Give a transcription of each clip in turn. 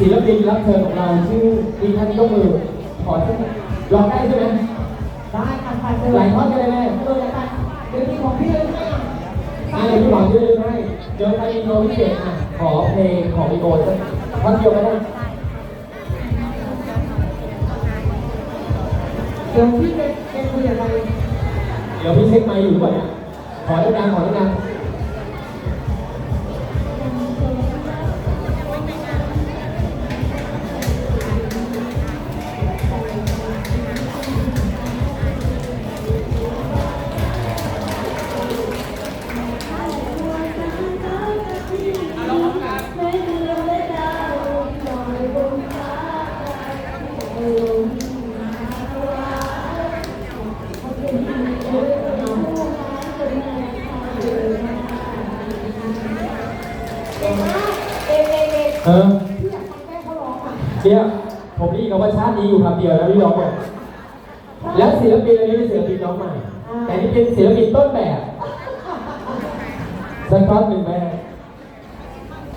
ศิลปินรับเชิญของเราชื่อมีท่านยกมือขอสักร้องได้ใช่ไหมได้ค่ะค่ะเจอหลายท่อนกันเลยแม่เออแล้วกันเดี๋ยวมีของพี่เลยค่ะให้พี่หวังช่วยเลือกให้เดี๋ยวใครมีโนพิเศษอะขอเพลงของอีโอสักท่อนเดียวก็ได้เดี๋ยวพี่เป็นเป็นคุยอะไรเดี๋ยวพี่เช็คไมค์อยู่ด้วยเนี่ยขอดังๆขอดังๆเเองเองเออพี่อยากฟังแม่เขาร้องอะเดี๋ยวผมได้ยินคำว่าชาตินี้อยู่คำเดียวแล้วพี่ยอมบอกแล้วศิลปินอันนี้เป็นศิลปินน้องใหม่ แต่นี่เป็นศิลปินต้นแบบสักท่อนหนึ่งแม่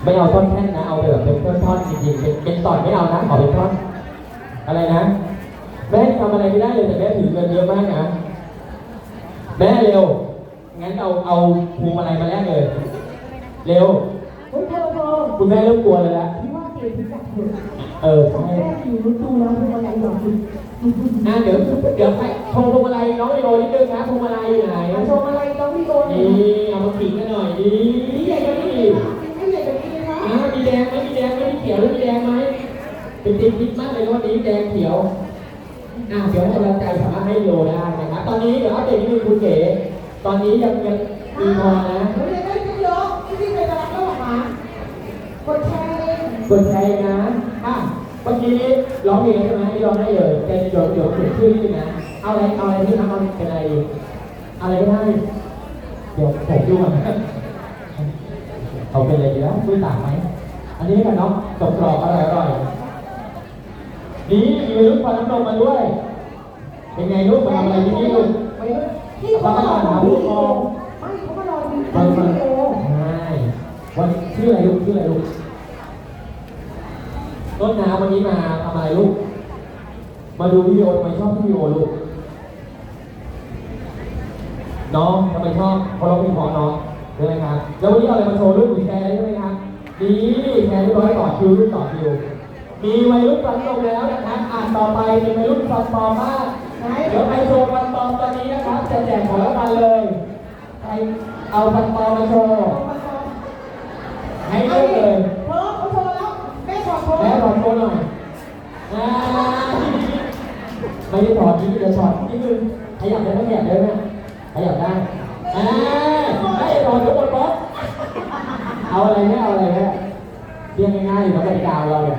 ไม่เอาท่อนแท่นนะ เอาแบบเป็นท่อนๆจริงๆ เป็นเป็นตอนไม่เอานะ ขอเป็นท่อน อะไรนะ แม่ทำอะไรไม่ได้เลยแต่แม่ถือเงินเยอะมากนะ แม่เร็ว งั้นเอาเอาพวงมาลัยมาแลกเลย เร็วเฮ้ยเธอเธอ คุณแม่เริ่มกลัวเลยละพี่ว่าเกย์พี่จับเถอะเออของใช่แม่อยู่รู้ตัวแล้วเป็นอะไรหรอคุณอะเดี๋ยวเดี๋ยวให้โชว์พวงมาลัยน้องไอโรนิดนึงนะพวงมาลัยอยู่ไหนมาชมอะไรต้องพี่โดนนี่เอามาขิงกันหน่อยนี่นี่ใหญ่กว่านี้ไม่ใหญ่กว่านี้เลยนะอะมีแดงไหมมีแดงไหมมีเขียวหรือมีแดงไหมเป็นทีมคิดมากเลยวันนี้แดงเขียวอะเดี๋ยวให้กำลังใจสามารถให้โลได้นะครับตอนนี้เดี๋ยวอัปเดตนิดนึงคุณเก๋ตอนนี้ยังยังมีพอนะ เฮ้ยได้ไม่เยอะที่พี่เคยจะรับก็ออกมากดแชร์ เองกดแชร์นะอะเมื่อกี้ร้องเพลงใช่ไหมไม่ร้องได้เลยแต่เดี๋ยวเดี๋ยวเขียนชื่อนิดนึงนะเอาอะไรเอาอะไรที่ทำเอาเป็นอะไรดีอะไรก็ได้เดี๋ยวผมดูก่อนนะเอาเป็นอะไรดีแล้วด้วยต่างไหมอันนี้กันเนาะกรอบกรอบอร่อยอร่อยนี่มีลูกฟันน้ำนมมาด้วย เป็นไงลูกมาทำอะไรที่นี่ลูกไม่ที่เขามารอดูวิดีโอไม่เขามารอดูฟันวิฟันดีโอใช่วันชื่ออะไรลูกชื่ออะไรลูก ต้นน้ำวันนี้มาทำอะไรลูก มาดูวิดีโอทำไมชอบวิดีโอลูก น้องทำไมชอบเพราะเราเป็นพอน้องใช่ไหมครับ แล้ววันนี้เอาอะไรมาโชว์ลูกหรือแชร์ใช่ไหมครับดีแชร์เรียบร้อยต่อคิวรุ่นต่อคิว มีวัยรุ่นฟันลงแล้วนะครับอ่านต่อไปเป็นวัยรุ่นฟันปลอมมากไหนเดี๋ยวใครโชว์ฟันปลอมตอนนี้นะครับ จะแจกของรางวัลเลย ใครเอาฟันปลอมมาโชว์ ให้เลือกเลย เธอเขาโทรแล้วแม่ขอโทร แม่ถอดโชว์หน่อยอ่า ไม่ได้ถอดนี่จะถอดนี่คือขยับได้ไหมขยับได้ไหมขยับได้อ่าไม่ถอดทุกคนบอสเอาอะไรแม่เอาอะไรแม่เรียงง่ายๆอยู่แล้วกติกาเราเนี่ย